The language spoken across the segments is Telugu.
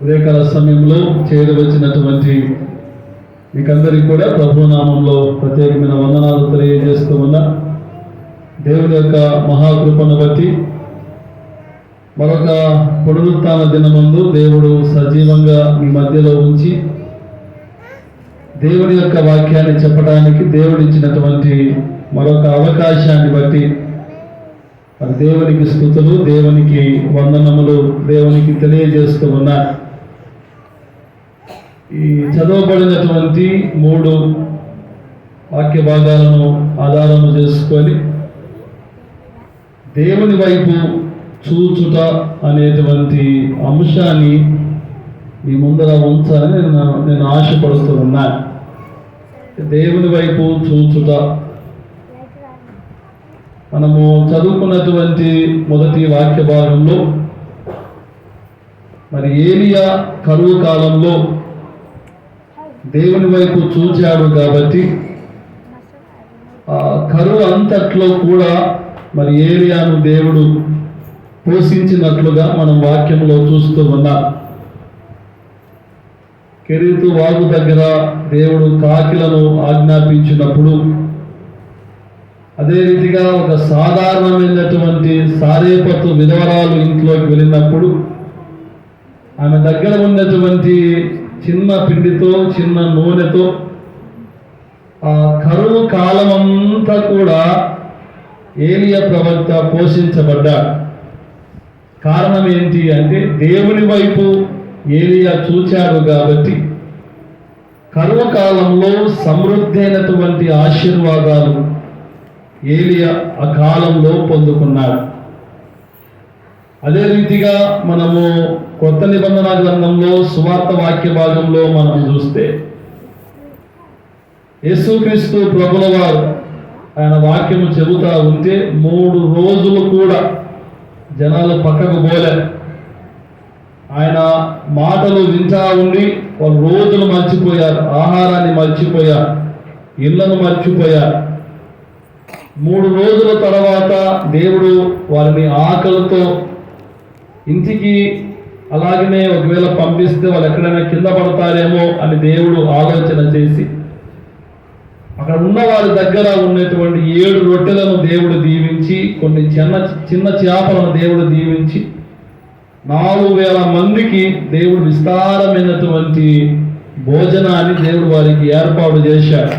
ఉదయకాల సమయంలో చేరవచ్చినటువంటి మీకందరికీ కూడా ప్రభునామంలో ప్రత్యేకమైన వందనాలు తెలియజేస్తూ ఉన్నా దేవుని యొక్క మహాకృపను బట్టి మరొక పునరుత్న దినమందు దేవుడు సజీవంగా మీ మధ్యలో ఉంచి దేవుని యొక్క వాక్యాన్ని చెప్పడానికి దేవుడిచ్చినటువంటి మరొక అవకాశాన్ని బట్టి దేవునికి స్థుతులు దేవునికి వందనములు దేవునికి తెలియజేస్తూ ఉన్నారు ఈ చదవబడినటువంటి మూడు వాక్య భాగాలను ఆధారము చేసుకొని దేవుని వైపు చూచుట అనేటువంటి అంశాన్ని మీ ముందర ఉంచాలని నేను నేను ఆశపడుతూ ఉన్నా. దేవుని వైపు చూచుట. మనము చదువుకున్నటువంటి మొదటి వాక్య భాగంలో మరి ఏలియా కరువు కాలంలో దేవుని వైపు చూచాడు కాబట్టి ఆ కరువు అంతట్లో కూడా మరి ఏరియాను దేవుడు పోషించినట్లుగా మనం వాక్యంలో చూస్తూ ఉన్నాం. కెరీతు వాగు దగ్గర దేవుడు కాకిలను ఆజ్ఞాపించినప్పుడు అదే రీతిగా ఒక సాధారణమైనటువంటి సారేపత్తు విధవరాలు ఇంట్లోకి వెళ్ళినప్పుడు ఆమె దగ్గర ఉన్నటువంటి చిన్న పిండితో చిన్న నూనెతో ఆ కరువు కాలమంతా కూడా ఏలియా ప్రవక్త పోషించబడ్డాడు కారణం ఏంటి అంటే దేవుని వైపు ఏలియా చూచారు కాబట్టి. కరువు కాలంలో సమృద్ధి అయినటువంటి ఆశీర్వాదాలు ఏలియా ఆ కాలంలో పొందుకున్నాడు. అదే రీతిగా మనము కొత్త నిబంధన గ్రంథంలో సువార్త వాక్య భాగంలో మనం చూస్తే యేసుక్రీస్తు ప్రభుల వారు ఆయన వాక్యము చెబుతా ఉంటే మూడు రోజులు కూడా జనాలు పక్కకు పోలే. ఆయన మాటలు వింటా ఉండి వాళ్ళు రోజులు మర్చిపోయారు ఆహారాన్ని మర్చిపోయారు ఇళ్ళను మర్చిపోయారు. మూడు రోజుల తర్వాత దేవుడు వారిని ఆకలితో ఇంటికి అలాగనే ఒకవేళ పంపిస్తే వాళ్ళు ఎక్కడైనా కింద పడతారేమో అని దేవుడు ఆలోచన చేసి అక్కడ ఉన్న వారి దగ్గర ఉన్నటువంటి ఏడు రొట్టెలను దేవుడు దీవించి కొన్ని చిన్న చిన్న చేపలను దేవుడు దీవించి నాలుగు వేల మందికి దేవుడు విస్తారమైనటువంటి భోజనాన్ని దేవుడు వారికి ఏర్పాటు చేశాడు.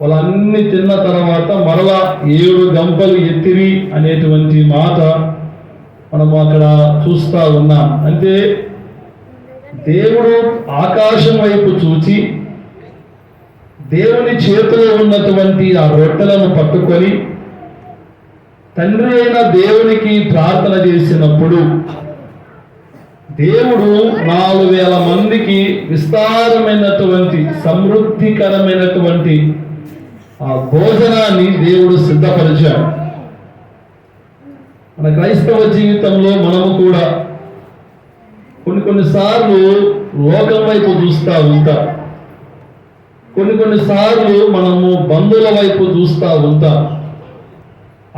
వాళ్ళన్ని తిన్న తర్వాత మరలా ఏడు గంపలు ఎత్తిరి అనేటువంటి మాట మనము అక్కడ చూస్తా ఉన్నాం. అంటే దేవుడు ఆకాశం వైపు చూచి దేవుని చేతిలో ఉన్నటువంటి ఆ రొట్టెలను పట్టుకొని తండ్రి అయిన దేవునికి ప్రార్థన చేసినప్పుడు దేవుడు నాలుగు వేల మందికి విస్తారమైనటువంటి సమృద్ధికరమైనటువంటి ఆ భోజనాన్ని దేవుడు సిద్ధపరిచాడు. మన క్రైస్తవ జీవితంలో మనము కూడా కొన్ని కొన్నిసార్లు లోకం వైపు చూస్తూ ఉంటాం. కొన్ని కొన్నిసార్లు మనము బంధువుల వైపు చూస్తూ ఉంటాం.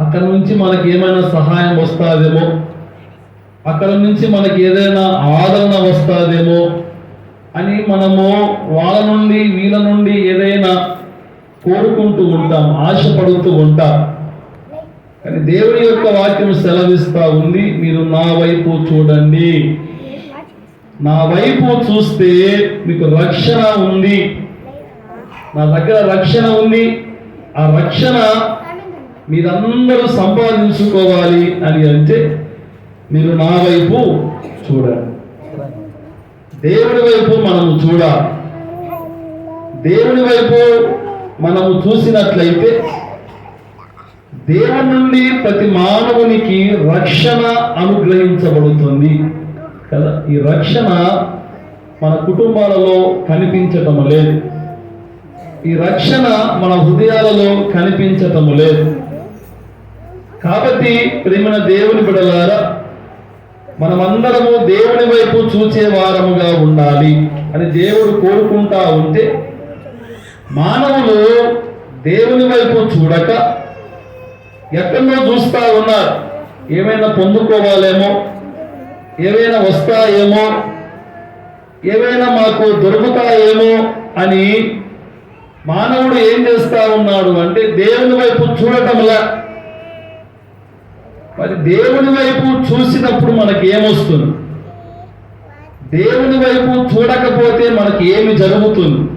అక్కడ నుంచి మనకి ఏమైనా సహాయం వస్తుందేమో? అక్కడ నుంచి మనకి ఏదైనా ఆదరణ వస్తుందేమో? అని మనము వాళ్ళ నుండి వీళ్ళ నుండి ఏదైనా కోరుకుంటూ ఉంటాం ఆశపడుతూ ఉంటాం. కానీ దేవుని యొక్క వాక్యం సెలవిస్తా ఉంది. మీరు నా వైపు చూడండి. నా వైపు చూస్తే మీకు రక్షణ ఉంది. నా దగ్గర రక్షణ ఉంది. ఆ రక్షణ మీరందరూ సంపాదించుకోవాలి అని అంటే మీరు నా వైపు చూడండి. దేవుడి వైపు మనము చూడాలి. దేవుడి వైపు మనము చూసినట్లయితే దేవుని నుండి ప్రతి మానవునికి రక్షణ అనుగ్రహించబడుతుంది. కదా? ఈ రక్షణ మన కుటుంబాలలో కనిపించటం లేదు. ఈ రక్షణ మన హృదయాలలో కనిపించటం లేదు. కాబట్టి ప్రేమన దేవుని బిడలారా మనమందరము దేవుని వైపు చూచే వారముగా ఉండాలి అని దేవుడు కోరుకుంటా ఉంటే మానవులు దేవుని వైపు చూడక ఎక్కడో చూస్తా ఉన్నారు. ఏమైనా పొందుకోవాలేమో? ఏవైనా వస్తాయేమో? ఏవైనా మాకు దొరుకుతాయేమో అని మానవుడు ఏం చేస్తా ఉన్నాడు అంటే దేవుని వైపు చూడటంలా. మరి దేవుని వైపు చూసినప్పుడు మనకి ఏమొస్తుంది? దేవుని వైపు చూడకపోతే మనకి ఏమి జరుగుతుంది?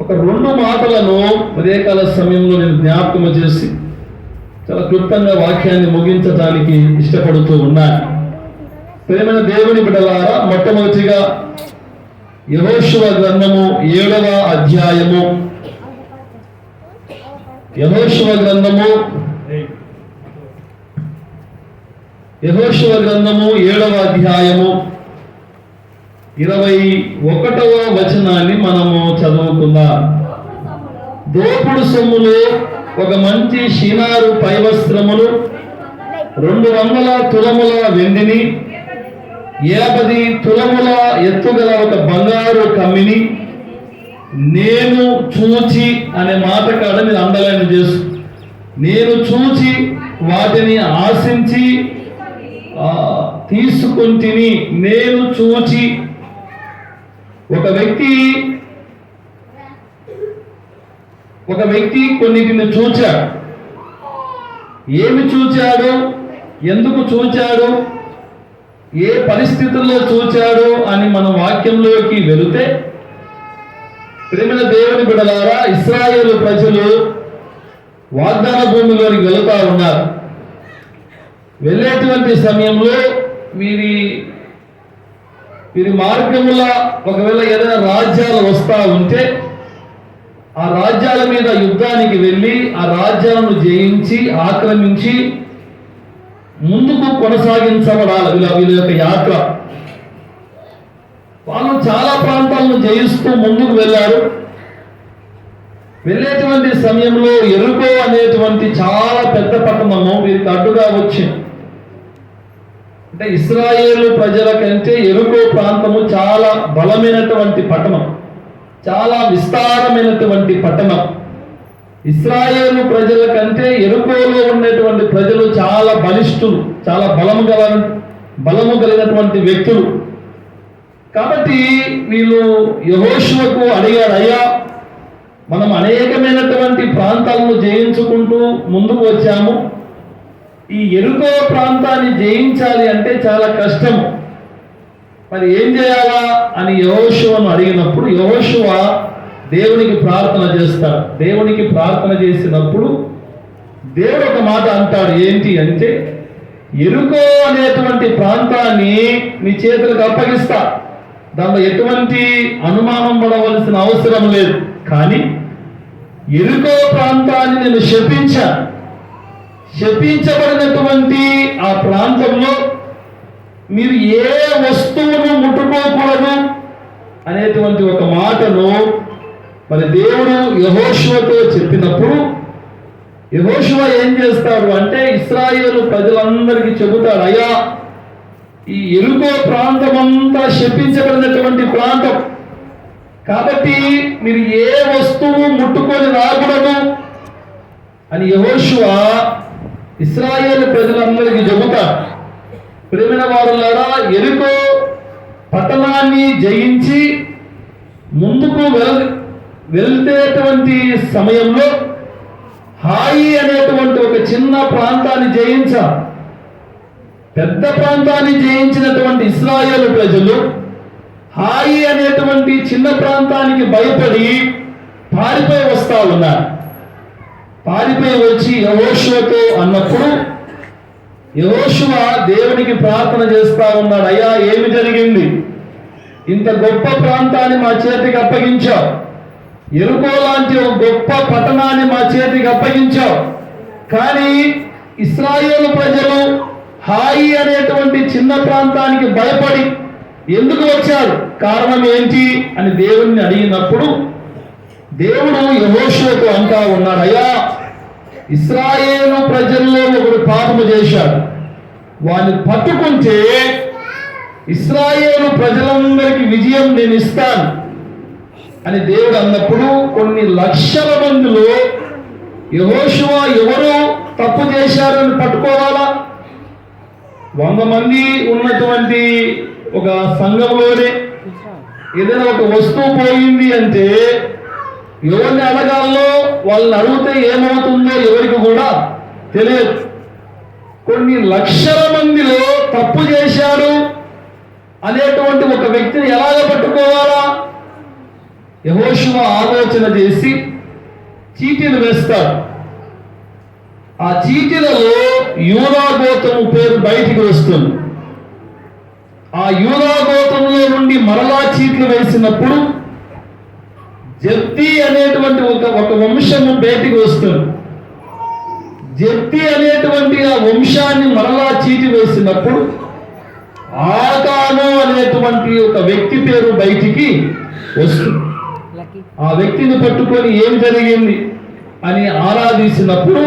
ఒక రెండు మాటలను ఉదయకాల సమయంలో నేను జ్ఞాపకం చేసి చాలా క్లుప్తంగా వాక్యాన్ని ముగించడానికి ఇష్టపడుతూ ఉన్నాను ప్రేమైన దేవుని బిడలారా మొట్టమొదటిగా యహోశివ గ్రంథము ఏడవ అధ్యాయము. యహోశివ గ్రంథము యహోశివ గ్రంథము ఏడవ అధ్యాయము. ఇరవై ఒకటవ వచనాన్ని మనము చదువుకుందాం. దోపుడు సొమ్ములో ఒక మంచి షీనారు పైవస్త్రములు రెండు వందల తులముల వెండిని యాభై తులముల ఎత్తుగల ఒక బంగారు కమ్మిని నేను చూచి అనే మాట కాడ మీరు అండలైన చేసు నేను చూచి వాటిని ఆశించి తీసుకుంటుని నేను చూచి ఒక వ్యక్తి ఒక వ్యక్తి కొన్నిటిని చూచాడు. ఏమి చూచాడు? ఎందుకు చూచాడు? ఏ పరిస్థితుల్లో చూచాడు అని మన వాక్యంలోకి వెళితే ప్రేమల దేవుని బిడలారా ఇస్రాయేల్ ప్రజలు వాగ్దాన భూమిలోకి వెళుతా ఉన్నారు. వెళ్ళేటువంటి సమయంలో వీరి వీరి మార్గముల ఒకవేళ ఏదైనా రాజ్యాలు వస్తా ఉంటే ఆ రాజ్యాల మీద యుద్ధానికి వెళ్ళి ఆ రాజ్యాలను జయించి ఆక్రమించి ముందుకు కొనసాగించబడాలి. వీళ్ళ వీళ్ళ యొక్క యాత్ర. వాళ్ళు చాలా ప్రాంతాలను జయిస్తూ ముందుకు వెళ్ళారు. వెళ్ళేటువంటి సమయంలో ఎరుకో అనేటువంటి చాలా పెద్ద పట్టణము వీరికి అడ్డుగా వచ్చింది. అంటే ఇస్రాయేలు ప్రజల కంటే ఎరుకో ప్రాంతము చాలా బలమైనటువంటి పట్టణం. చాలా విస్తారమైనటువంటి పట్టణం. ఇస్రాయేలు ప్రజల కంటే ఎరుకోలో ఉండేటువంటి ప్రజలు చాలా బలిష్ఠులు చాలా బలము గల బలము కలిగినటువంటి వ్యక్తులు. కాబట్టి వీళ్ళు యహోశువకు అడిగాడు అయ్యా మనం అనేకమైనటువంటి ప్రాంతాలను జయించుకుంటూ ముందుకు వచ్చాము. ఈ ఎరుకో ప్రాంతాన్ని జయించాలి అంటే చాలా కష్టం మరి ఏం చేయాలా అని యహోశువను అడిగినప్పుడు యహోశువ దేవునికి ప్రార్థన చేస్తాడు. దేవునికి ప్రార్థన చేసినప్పుడు దేవుడు ఒక మాట అంటాడు. ఏంటి అంటే ఎరుకో అనేటువంటి ప్రాంతాన్ని మీ చేతులకు అప్పగిస్తా. దానిలో ఎటువంటి అనుమానం పడవలసిన అవసరం లేదు. కానీ ఎరుకో ప్రాంతాన్ని నేను శపించాను శపించబడినటువంటి ఆ ప్రాంతంలో మీరు ఏ వస్తువును ముట్టుకోకూడదు అనేటువంటి ఒక మాటను మరి దేవుడు యహోశివతో చెప్పినప్పుడు యహోశివ ఏం చేస్తాడు అంటే ఇస్రాయేల్ ప్రజలందరికీ చెబుతాడు అయ్యా ఈ ఎరుకో ప్రాంతం అంతా శపించబడినటువంటి ప్రాంతం. కాబట్టి మీరు ఏ వస్తువు ముట్టుకొని రాకూడదు అని యహోశివ ఇస్రాయేల్ ప్రజలందరికీ చెబుతాడు. ప్రేమిన వారులారా ఎరుకో పట్టణాన్ని జయించి ముందుకు వెల్ వెళ్తేటువంటి సమయంలో హాయి అనేటువంటి ఒక చిన్న ప్రాంతాన్ని జయించ పెద్ద ప్రాంతాన్ని జయించినటువంటి ఇస్రాయేల్ ప్రజలు హాయి అనేటువంటి చిన్న ప్రాంతానికి భయపడి పారిపోయి వస్తా ఉన్నారు. పారిపోయి వచ్చి యహోషువతో అన్నప్పుడు యోశువ దేవునికి ప్రార్థన చేస్తా ఉన్నాడు. అయ్యా ఏమి జరిగింది? ఇంత గొప్ప ప్రాంతాన్ని మా చేతికి అప్పగించావు. ఎరుకో లాంటి ఒక గొప్ప పట్టణాన్ని మా చేతికి అప్పగించావు. కానీ ఇస్రాయేల్ ప్రజలు హాయి అనేటువంటి చిన్న ప్రాంతానికి భయపడి ఎందుకు వచ్చారు? కారణం ఏంటి అని దేవుణ్ణి అడిగినప్పుడు దేవుడు యహోషులతో అంటా ఉన్నాడు. అయ్యా ఇస్రాయేలు ప్రజల్లో ఒకడు పాపము చేశాడు. వాడిని పట్టుకుంటే ఇస్రాయేలు ప్రజలందరికీ విజయం నేను ఇస్తాను అని దేవుడు అన్నప్పుడు కొన్ని లక్షల మందిలో యహోశివ ఎవరు తప్పు చేశారని పట్టుకోవాలా? వంద మంది ఉన్నటువంటి ఒక సంఘంలోనే ఏదైనా ఒక వస్తువు పోయింది అంటే ఎవరిని అడగాలో వాళ్ళని అడిగితే ఏమవుతుందో ఎవరికి కూడా తెలియదు. కొన్ని లక్షల మందిలో తప్పు చేశారు అనేటువంటి ఒక వ్యక్తిని ఎలాగ పట్టుకోవాలా? యహోశివ ఆలోచన చేసి చీటీలు వేస్తాడు. ఆ చీటీలలో యూరాగోతము పేరు బయటికి వస్తుంది. ఆ యూరాగోతంలో నుండి మరలా చీట్లు వేసినప్పుడు జప్తి అనేటువంటి ఒక ఒక వంశము బయటికి వస్తుంది. జప్తి అనేటువంటి ఆ వంశాన్ని మరలా చీటి వేసినప్పుడు ఆకాను అనేటువంటి ఒక వ్యక్తి పేరు బయటికి వస్తుంది. ఆ వ్యక్తిని పట్టుకొని ఏం జరిగింది అని ఆరాధించినప్పుడు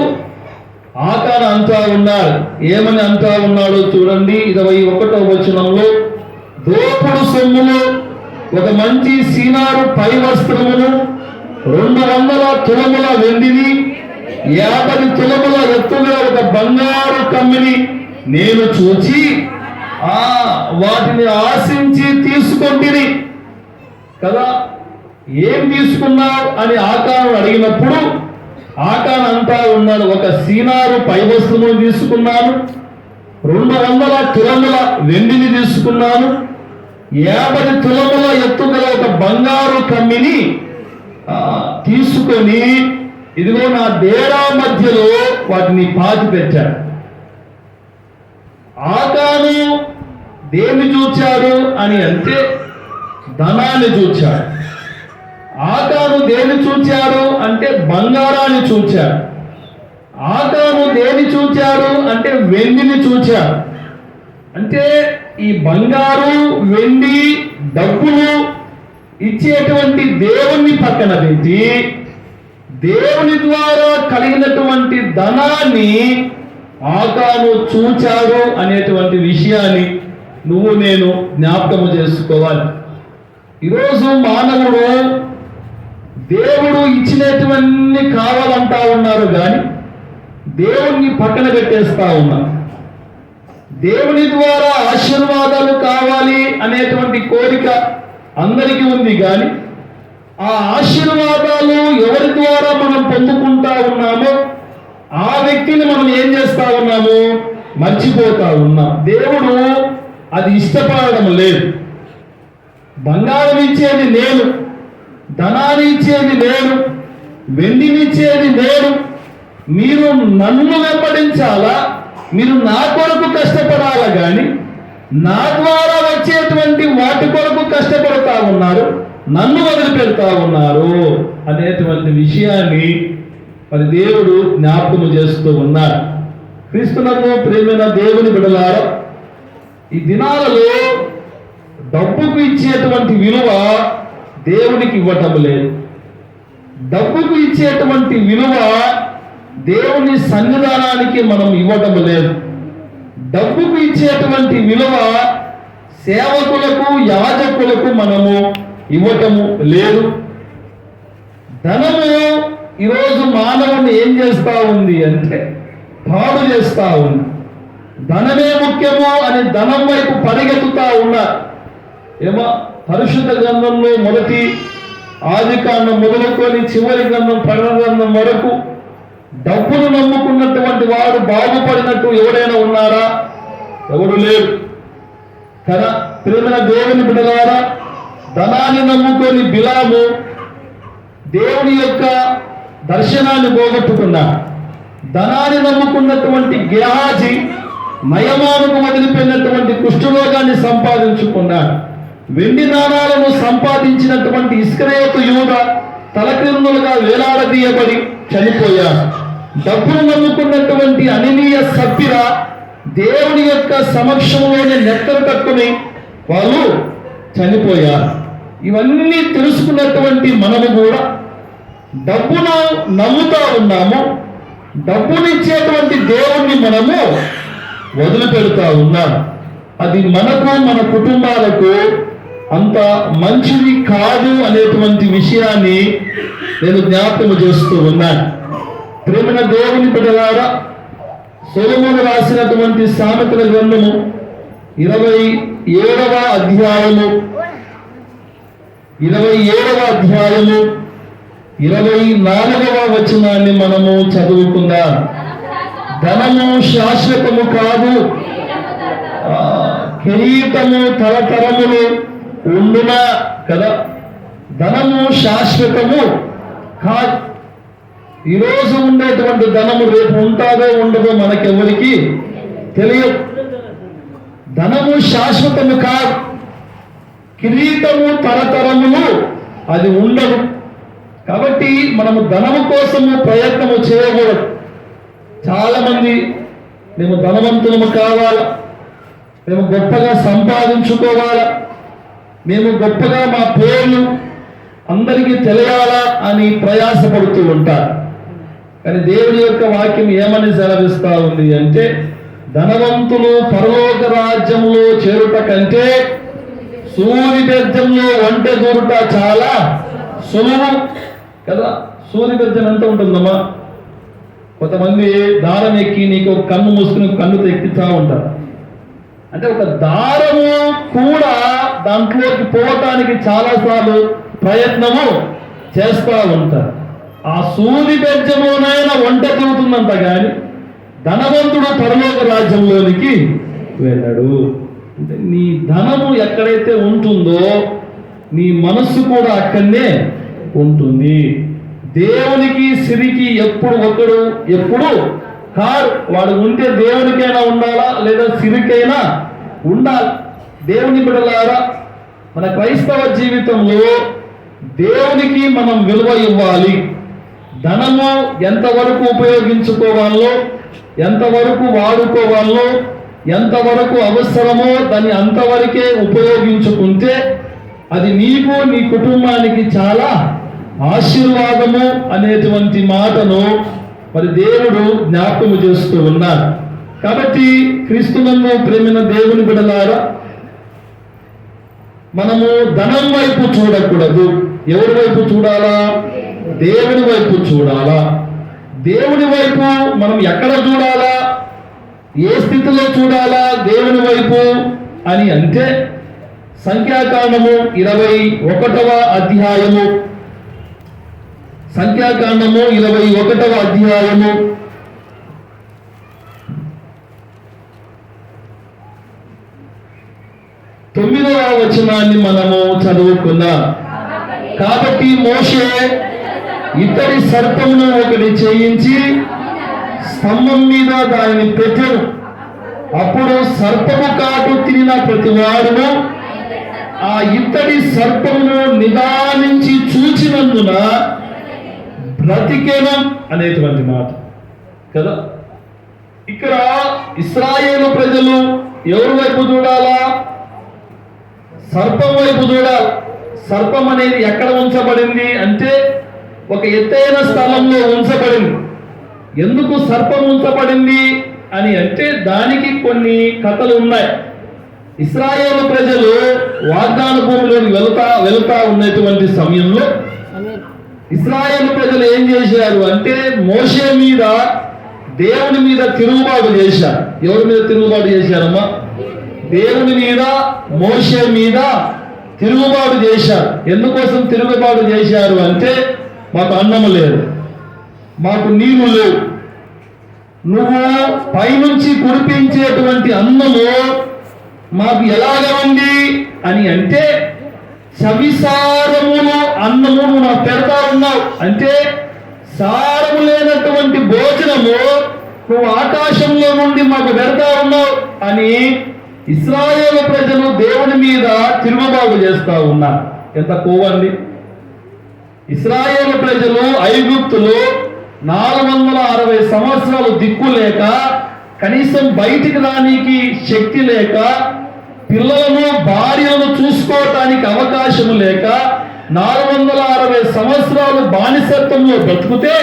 ఆకార అంతా ఉన్నారు ఏమని అంతా ఉన్నాడో చూడండి. ఇరవై ఒకటో వచనంలో దోపుడు సొమ్ములు ఒక మంచి సీనారు పై వస్త్రమును రెండు వందల తులముల వెండిని యాభై తులముల ఎత్తుగా ఒక బంగారు కమ్మిని నేను చూచి ఆ వాటిని ఆశించి తీసుకొంటిని. కదా ఏం తీసుకున్నావు అని ఆకారం అడిగినప్పుడు ఆకారం అంతా ఉన్నాడు ఒక సీనారు పై వస్తువును తీసుకున్నాను రెండు వందల తులముల వెండిని తీసుకున్నాను యాభై తులముల ఎత్తుగల ఒక బంగారు కమ్మిని తీసుకొని ఇదిగో నా డేరా మధ్యలో వాటిని పాతి పెట్టాడు ఆకాను దేని చూచాడు అని అంటే ధనాన్ని చూచాడు. ఆకాను దేని చూచాడు అంటే బంగారాన్ని చూచాడు. ఆకాను దేని చూచాడు అంటే వెండిని చూచాడు. అంటే ఈ బంగారు వెండి డబ్బులు ఇచ్చేటువంటి దేవుణ్ణి పక్కన పెట్టి దేవుని ద్వారా కలిగినటువంటి ధనాన్ని ఆకాను చూచాడు అనేటువంటి విషయాన్ని నువ్వు నేను జ్ఞాపకము చేసుకోవాలి. ఈరోజు మానవుడు దేవుడు ఇచ్చినటువంటి కావాలంటా ఉన్నారు కానీ దేవుణ్ణి పక్కన పెట్టేస్తా ఉన్నారు. దేవుని ద్వారా ఆశీర్వాదాలు కావాలి అనేటువంటి కోరిక అందరికీ ఉంది కానీ ఆ ఆశీర్వాదాలు ఎవరి ద్వారా మనం పొందుకుంటా ఉన్నామో ఆ వ్యక్తిని మనం ఏం చేస్తా ఉన్నాము మర్చిపోతా ఉన్నాం. దేవుడు అది ఇష్టపడడం లేదు. బంగారం ఇచ్చేది నేను ధనాన్ని ఇచ్చేది నేను వెండినిచ్చేది నేను మీరు నన్ను వెంబడించాలా? మీరు నా కొరకు కష్టపడాలి కానీ నా ద్వారా వచ్చేటువంటి వాటి కొరకు కష్టపడతా ఉన్నారు నన్ను వదిలిపెడతా ఉన్నారు అనేటువంటి విషయాన్ని మరి దేవుడు జ్ఞాపకం చేస్తూ ఉన్నారు క్రీస్తునకు ప్రేమైన దేవుని బిడలారా ఈ దినాలలో డబ్బుకు ఇచ్చేటువంటి విలువ దేవునికి ఇవ్వటం లేదు. డబ్బుకు ఇచ్చేటువంటి విలువ దేవుని సన్నిధానానికి మనం ఇవ్వటం లేదు. డబ్బుకు ఇచ్చేటువంటి విలువ సేవకులకు యాజకులకు మనము ఇవ్వటము లేదు. ధనము ఈరోజు మానవుని ఏం చేస్తా ఉంది అంటే పాడు చేస్తా ఉంది. ధనమే ముఖ్యము అని ధనం వైపు పరిగెత్తుతా ఉన్నారు ఏమో పరిశుద్ధ గ్రంథంలో మొదటి ఆది కాండం మొదలుకొని చివరి గ్రంథం పరమ గ్రంథం వరకు డబ్బును నమ్ముకున్నటువంటి వారు బాగుపడినట్టు ఎవరైనా ఉన్నారా ఎవడు లేరు కదా ప్రేమైన దేవుని బిడలారా ధనాన్ని నమ్ముకొని బిలాము దేవుని యొక్క దర్శనాన్ని పోగొట్టుకున్నాడు. ధనాన్ని నమ్ముకున్నటువంటి గేహాజీ నయమానుకు వదిలిపోయినటువంటి కుష్ఠరోగాన్ని సంపాదించుకున్నాడు. వెండి నాణాలను సంపాదించినటువంటి ఇస్క్రయత యువత తలక్రిందులుగా వేలాడదీయబడి చనిపోయాడు డబ్బును నమ్ముకున్నటువంటి అననీయ సభ్యుల దేవుని యొక్క సమక్షంలోనే నెత్తలు కట్టుకుని వాళ్ళు చనిపోయారు. ఇవన్నీ తెలుసుకున్నటువంటి మనము కూడా డబ్బును నమ్ముతా ఉన్నాము. డబ్బునిచ్చేటువంటి దేవుణ్ణి మనము వదిలిపెడతా ఉన్నాం అది మనకు మన కుటుంబాలకు అంత మంచిది కాదు అనేటువంటి విషయాన్ని నేను జ్ఞాపకం చేస్తూ ఉన్నాను. ప్రేమన దేవుని బిడ్డలారా సొలమును రాసినటువంటి సామెతల గ్రంథము ఇరవై ఏడవ అధ్యాయము ఇరవై ఏడవ అధ్యాయము ఇరవై నాలుగవ వచనాన్ని మనము చదువుకుందాం. ధనము శాశ్వతము కాదు కిరీటము తరతరములు ఉండున కదా. ధనము శాశ్వతము. కా ఈరోజు ఉండేటువంటి ధనము రేపు ఉంటాదో ఉండదో మనకెవరికి తెలియదు. ధనము శాశ్వతము కాదు కిరీటము తరతరములు అది ఉండదు. కాబట్టి మనము ధనము కోసము ప్రయత్నము చేయకూడదు. చాలామంది మేము ధనవంతులము కావాలా? మేము గొప్పగా సంపాదించుకోవాలా? మేము గొప్పగా మా పేర్లు అందరికీ తెలియాలా అని ప్రయాసపడుతూ ఉంటారు. కానీ దేవుని యొక్క వాక్యం ఏమని సెలవిస్తా ఉంది అంటే ధనవంతులు పరలోక రాజ్యంలో చేరుట కంటే సూది బెజ్జంలో వంట దూరుట చాలా సులభం కదా? సూది బెజ్జం ఎంత ఉంటుందమ్మా? కొంతమంది దారం ఎక్కి నీకు కన్ను మూసుకుని కన్ను తెక్కిస్తూ ఉంటారు. అంటే ఒక దారము కూడా దాంట్లోకి పోవటానికి చాలాసార్లు ప్రయత్నము చేస్తూ ఉంటారు. ఆ సూది బెజ్జమునైనా వంట తిరుగుతుందంట కానీ ధనవంతుడు పరలోక రాజ్యంలోనికి వెళ్ళాడు. అంటే నీ ధనము ఎక్కడైతే ఉంటుందో నీ మనస్సు కూడా అక్కడనే ఉంటుంది. దేవునికి సిరికి ఎప్పుడు ఒకడు ఎప్పుడు కారు వాడు ఉంటే దేవునికైనా ఉండాలా లేదా సిరికైనా ఉండాలి. దేవుని బిడలారా మన క్రైస్తవ జీవితంలో దేవునికి మనం విలువ ఇవ్వాలి. ధనము ఎంతవరకు ఉపయోగించుకోవాలో ఎంతవరకు వాడుకోవాలో ఎంతవరకు అవసరమో దాన్ని అంతవరకే ఉపయోగించుకుంటే అది నీకు నీ కుటుంబానికి చాలా ఆశీర్వాదము అనేటువంటి మాటను మరి దేవుడు జ్ఞాపకము చేస్తూ ఉన్నారు కాబట్టి క్రీస్తునందు ప్రేమిన దేవుని బిడలారా మనము ధనం వైపు చూడకూడదు. ఎవరి వైపు చూడాలా? దేవుని వైపు చూడాలా? దేవుని వైపు మనం ఎక్కడ చూడాలా? ఏ స్థితిలో చూడాలా దేవుని వైపు అని అంటే సంఖ్యాకాండము ఇరవై ఒకటవ అధ్యాయము. సంఖ్యాకాండము ఇరవై ఒకటవ అధ్యాయము. వచనాన్ని మనము చదువుకుందాం. కాబట్టి మోషే ఇతడి సర్పమును ఒకటి చేయించి స్తంభం మీద దానిని పెట్టను. అప్పుడు సర్పము కాటు తినిన ప్రతి వాడును ఆ ఇత్తడి సర్పమును నిదానించి చూచినందున బ్రతికేనం అనేటువంటి మాట. కదా? ఇక్కడ ఇస్రాయేలు ప్రజలు ఎవరి వైపు చూడాలా? సర్పం వైపు చూడాలి. సర్పం అనేది ఎక్కడ ఉంచబడింది అంటే ఒక ఎత్తైన స్థలంలో ఉంచబడింది. ఎందుకు సర్పం ఉంచబడింది అని అంటే దానికి కొన్ని కథలు ఉన్నాయి. ఇస్రాయేల్ ప్రజలు వాగ్దాన భూమిలోకి వెళ్తా వెళ్తా ఉన్నటువంటి సమయంలో ఇస్రాయేల్ ప్రజలు ఏం చేశారు అంటే మోషే మీద దేవుని మీద తిరుగుబాటు చేశారు. ఎవరి మీద తిరుగుబాటు చేశారమ్మా? దేవుని మీద మోషే మీద తిరుగుబాటు చేశారు. ఎందుకోసం తిరుగుబాటు చేశారు అంటే మాకు అన్నము లేదు. మాకు నీరు లేవు. నువ్వు పైనుంచి కురిపించేటువంటి అన్నము మాకు ఎలాగ ఉంది అని అంటే చవిసారమును అన్నము నువ్వు నాకు పెడతా ఉన్నావు. అంటే సారము లేనటువంటి భోజనము నువ్వు ఆకాశంలో నుండి మాకు పెడతా ఉన్నావు అని ఇస్రాయేల్ ప్రజలు దేవుని మీద తిరుగుబాటు చేస్తూ ఉన్నారు. ఎంత కోవండి ఇస్రాయేల్ ప్రజలు ఐగుప్తులు నాలుగు వందల అరవై సంవత్సరాలు దిక్కు లేక కనీసం బయటికి రానికి శక్తి లేక పిల్లలను భార్యలను చూసుకోవటానికి అవకాశం లేక నాలుగు వందల అరవై సంవత్సరాలు బానిసత్వంలో బ్రతుకుతే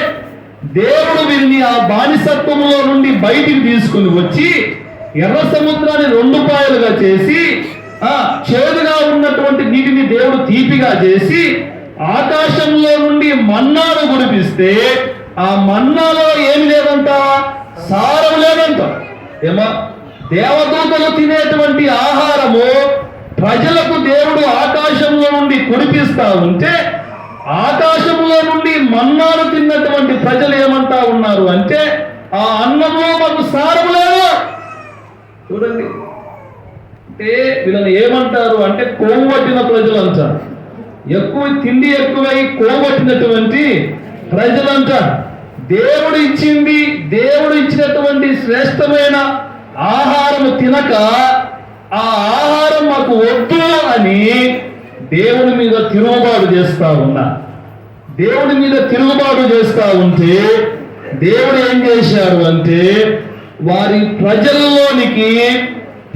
దేవుడు వీరిని ఆ బానిసత్వంలో నుండి బయటికి తీసుకుని వచ్చి ఎర్ర సముద్రాన్ని రెండు పాయలుగా చేసి ఆ చేదుగా ఉన్నటువంటి నీటిని దేవుడు తీపిగా చేసి ఆకాశంలో నుండి మన్నాను కురిపిస్తే ఆ మన్నాలో ఏమి లేదంట? సారం లేదంట. ఏమా దేవదూతలు తినేటువంటి ఆహారము ప్రజలకు దేవుడు ఆకాశంలో నుండి కురిపిస్తా ఉంటే ఆకాశంలో నుండి మన్నాను తిన్నటువంటి ప్రజలు ఏమంటా ఉన్నారు అంటే ఆ అన్నంలో మాకు సారం చూడండి. అంటే వీళ్ళని ఏమంటారు అంటే కోవట్టిన ప్రజలు అంటారు. ఎక్కువ తిండి ఎక్కువై కోవట్టినటువంటి ప్రజలంట దేవుడు ఇచ్చింది దేవుడు ఇచ్చినటువంటి శ్రేష్టమైన ఆహారం తినక ఆ ఆహారం మాకు వద్దు అని దేవుని మీద తిరుగుబాటు చేస్తా ఉన్నా. దేవుడి మీద తిరుగుబాటు చేస్తా ఉంటే దేవుడు ఏం చేశారు అంటే వారి ప్రజల్లోనికి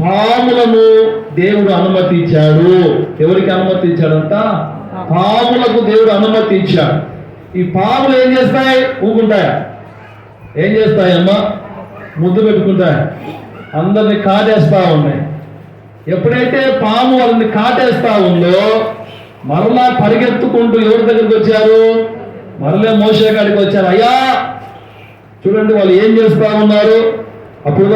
పాములను దేవుడు అనుమతి ఇచ్చాడు ఎవరికి అనుమతి ఇచ్చాడంట పాములకు దేవుడు అనుమతి ఇచ్చాడు ఈ పాములు ఏం చేస్తాయి? ఊకుంటాయా ఏం చేస్తాయమ్మా ముద్దు పెట్టుకుంటాయి. అందరిని కాటేస్తా ఉన్నాయి. ఎప్పుడైతే పాము వాళ్ళని కాటేస్తా ఉందో మరలా పరిగెత్తుకుంటూ ఎవరి దగ్గరికి వచ్చారు? మరలే మోసే కాడికి వచ్చారు. అయ్యా! చూడండి వాళ్ళు ఏం చేస్తా ఉన్నారు? అప్పుడు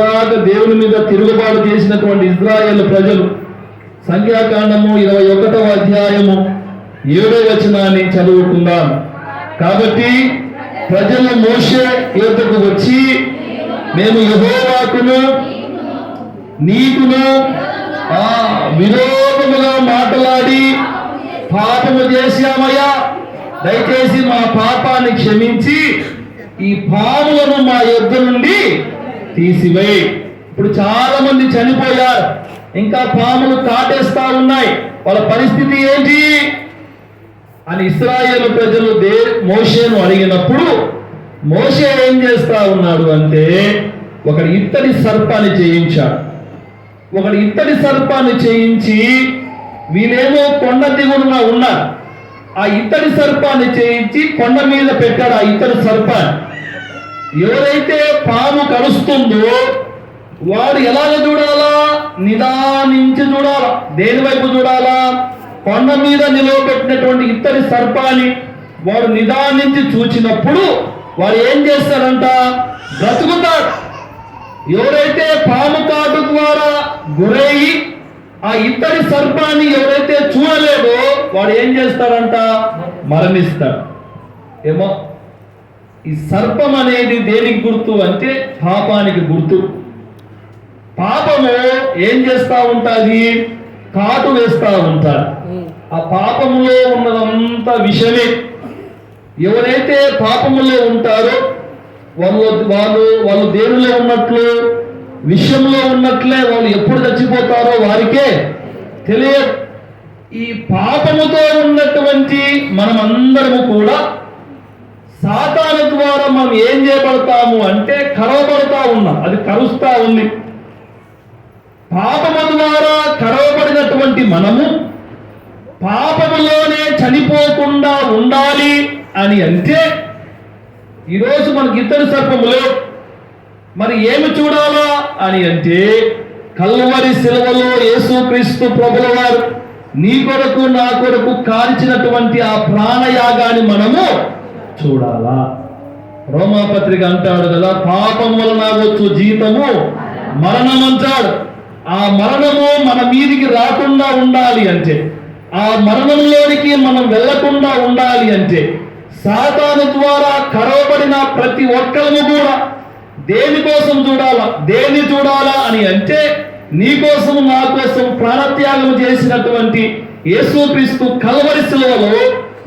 దేవుని మీద తిరుగుబాటు చేసినటువంటి ఇజ్రాయేల్ ప్రజలు సంఖ్యాకాండము ఇరవై ఒకటవ అధ్యాయము ఏడో వచనాన్ని చదువుకుందాం. కాబట్టి ప్రజలు మోసే యుద్ధకు వచ్చి మేము యెహోవాకును నీకును ఆ విరోధముగా మాట్లాడి పాపము చేశామయ్యా. దయచేసి మా పాపాన్ని క్షమించి ఈ పాములను మా యొద్ధ నుండి తీసివేయి ఇప్పుడు చాలా మంది చనిపోయారు. ఇంకా పాములు కాటేస్తా ఉన్నాయి. వాళ్ళ పరిస్థితి ఏంటి? అని ఇస్రాయేల్ ప్రజలు దే మోషేను అడిగినప్పుడు మోషే ఏం చేస్తా ఉన్నాడు అంటే ఒకడు ఇత్తడి సర్పాన్ని చేయించాడు. ఒకడు ఇత్తడి సర్పాన్ని చేయించి వీళ్ళేమో కొండ దిగుడున ఉన్నారు. ఆ ఇత్తడి సర్పాన్ని చేయించి కొండ మీద పెట్టాడు ఆ ఇత్తడి సర్పాన్ని. ఎవరైతే పాము కలుస్తుందో వాడు ఎలాగ చూడాలా? నిదానించి చూడాలా. దేని వైపు చూడాలా? కొండ మీద నిలవబెట్టినటువంటి ఇత్తడి సర్పాన్ని వాడు నిదానించి చూచినప్పుడు వాడు ఏం చేస్తారంట బ్రతుకుతాడు. ఎవరైతే పాము కాటు ద్వారా గురయ్యి ఆ ఇత్తడి సర్పాన్ని ఎవరైతే చూడలేదో వాడు ఏం చేస్తారంట మరణిస్తాడు. ఏమో ఈ సర్పం అనేది దేనికి గుర్తు అంటే పాపానికి గుర్తు. పాపము ఏం చేస్తా ఉంటుంది? కాటు వేస్తా ఉంటారు. ఆ పాపములో ఉన్నదంతా విషమే. ఎవరైతే పాపములో ఉంటారో వాళ్ళు వాళ్ళు వాళ్ళు దేవుల్లో ఉన్నట్లు విషయంలో ఉన్నట్లే వాళ్ళు ఎప్పుడు చచ్చిపోతారో వారికే తెలియదు. ఈ పాపముతో ఉన్నటువంటి మనమందరము కూడా సాతాను ద్వారా మనం ఏం చేయబడతాము అంటే కరవబడతా ఉన్నాం. అది కరుస్తా ఉంది. పాపము ద్వారా కరవబడినటువంటి మనము పాపములోనే చనిపోకుండా ఉండాలి అని అంటే ఈరోజు మనకి ఇద్దరు సర్పములు మరి ఏమి చూడాలా అని అంటే కల్వరి శిలవలో యేసుక్రీస్తు ప్రభుల వారు నీ కొరకు నా కొరకు కాల్చినటువంటి ఆ ప్రాణయాగాన్ని మనము చూడాలా? రోమాపత్రిక అంటాడు కదా పాపం వలన వచ్చు జీతము మరణం అంటాడు ఆ మరణము మన మీదికి రాకుండా ఉండాలి అంటే ఆ మరణంలోనికి మనం వెళ్ళకుండా ఉండాలి అంటే సాతాను ద్వారా కరవబడిన ప్రతి ఒక్కరము కూడా దేనికోసం చూడాలా? దేని చూడాలా అని అంటే నీ కోసం నా కోసం ప్రాణత్యాగం చేసినటువంటి యేసుక్రీస్తు కల్వరి శిలువలో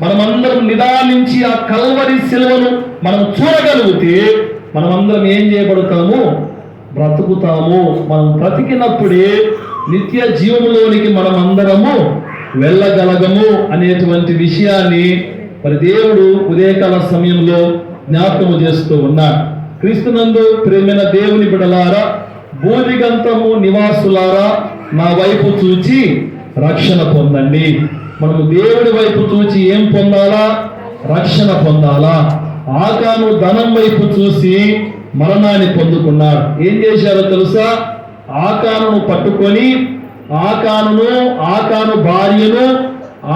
మనమందరం నిదానించి ఆ కల్వరి శిలువను మనం చూడగలిగితే మనమందరం ఏం చేయబడతాము? బ్రతుకుతాము. మనం బ్రతికినప్పుడే నిత్య జీవములోనికి మనమందరము వెళ్ళగలగము అనేటువంటి విషయాన్ని మరి దేవుడు ఉదయకాల సమయంలో జ్ఞాపకము చేస్తూ ఉన్నాడు. క్రీస్తునందు ప్రేమైన దేవుని బిడలారా భూదిగంతము నివాసులారా నా వైపు చూచి రక్షణ పొందండి. మనము దేవుడి వైపు చూచి ఏం పొందాలా? రక్షణ పొందాలా? ఆకాను ధనం వైపు చూసి మరణాన్ని పొందుకున్నాడు. ఏం చేశారో తెలుసా? ఆకానును పట్టుకొని ఆకానును ఆకాను భార్యను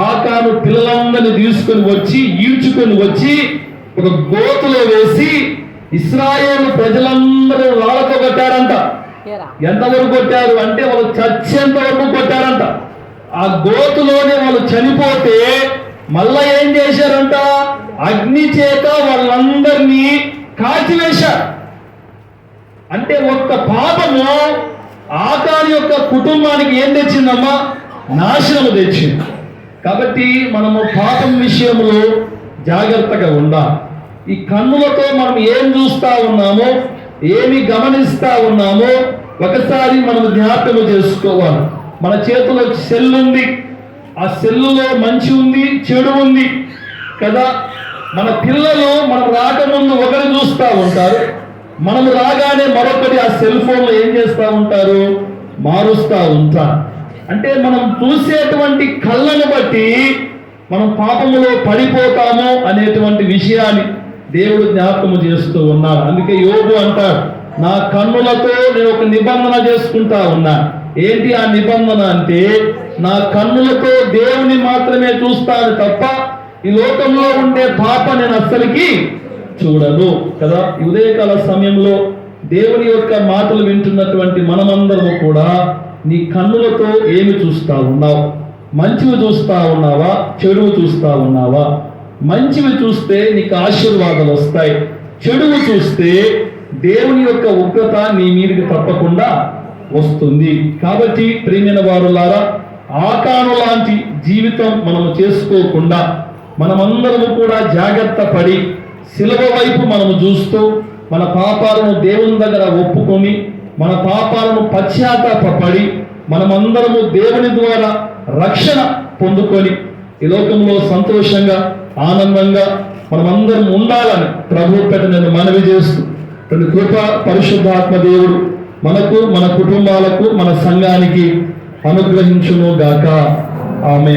ఆకాను పిల్లలందరినీ తీసుకొని వచ్చి ఈడ్చుకొని వచ్చి ఒక గోతులో వేసి ఇస్రాయేల్ ప్రజలందరూ రాళ్ళతో కొట్టారంట. ఎంతవరకు కొట్టారు? అంటే వాళ్ళు చచ్చేంత వరకు కొట్టారంట. ఆ గోతులోనే వాళ్ళు చనిపోతే మళ్ళా ఏం చేశారంట? అగ్ని చేత వాళ్ళందరినీ కాల్చివేశారు. అంటే ఒక్క పాపము ఆకారి యొక్క కుటుంబానికి ఏం తెచ్చిందమ్మా? నాశనం తెచ్చింది. కాబట్టి మనము పాపం విషయంలో జాగ్రత్తగా ఉండాలి. ఈ కన్నులతో మనం ఏం చూస్తా ఉన్నామో ఏమి గమనిస్తా ఉన్నామో ఒకసారి మనం జ్ఞాపకం చేసుకోవాలి. మన చేతిలో సెల్ ఉంది. ఆ సెల్లులో మంచి ఉంది చెడు ఉంది కదా? మన పిల్లలు మనం రాకముందు ఒకరు చూస్తూ ఉంటారు. మనం రాగానే మరొకటి ఆ సెల్ ఫోన్లో ఏం చేస్తూ ఉంటారు? మారుస్తూ ఉంటారు అంటే మనం చూసేటువంటి కళ్ళను బట్టి మనం పాపములో పడిపోతాము అనేటువంటి విషయాన్ని దేవుడు జ్ఞాపకము చేస్తూ ఉన్నారు. అందుకే యోగు అంటాడు నా కన్నులతో నేను ఒక నిబంధన చేసుకుంటా ఉన్నా. ఏంటి ఆ నిబంధన అంటే నా కన్నులతో దేవుని మాత్రమే చూస్తాను తప్ప ఈ లోకంలో ఉండే పాప నేను అస్సలకి చూడను. కదా? ఉదయకాల సమయంలో దేవుని యొక్క మాటలు వింటున్నటువంటి మనమందరము కూడా నీ కన్నులతో ఏమి చూస్తా ఉన్నావు? మంచివి చూస్తా ఉన్నావా? చెడువు చూస్తా ఉన్నావా? మంచివి చూస్తే నీకు ఆశీర్వాదాలు వస్తాయి. చెడువు చూస్తే దేవుని యొక్క ఉగ్రత నీ మీదకి తప్పకుండా వస్తుంది. కాబట్టి ప్రేమిన వారులారా ఆకాను లాంటి జీవితం మనము చేసుకోకుండా మనమందరము కూడా జాగ్రత్త పడి శిలవ వైపు మనము చూస్తూ మన పాపాలను దేవుని దగ్గర ఒప్పుకొని మన పాపాలను పశ్చాత్తాపడి మనమందరము దేవుని ద్వారా రక్షణ పొందుకొని ఈ లోకంలో సంతోషంగా ఆనందంగా మనమందరం ఉండాలని ప్రభు పెట్ట నేను మనవి చేస్తూ రెండు కృప పరిశుద్ధాత్మ దేవుడు మనకు మన కుటుంబాలకు మన సంఘానికి అనుగ్రహించును గాక ఆమె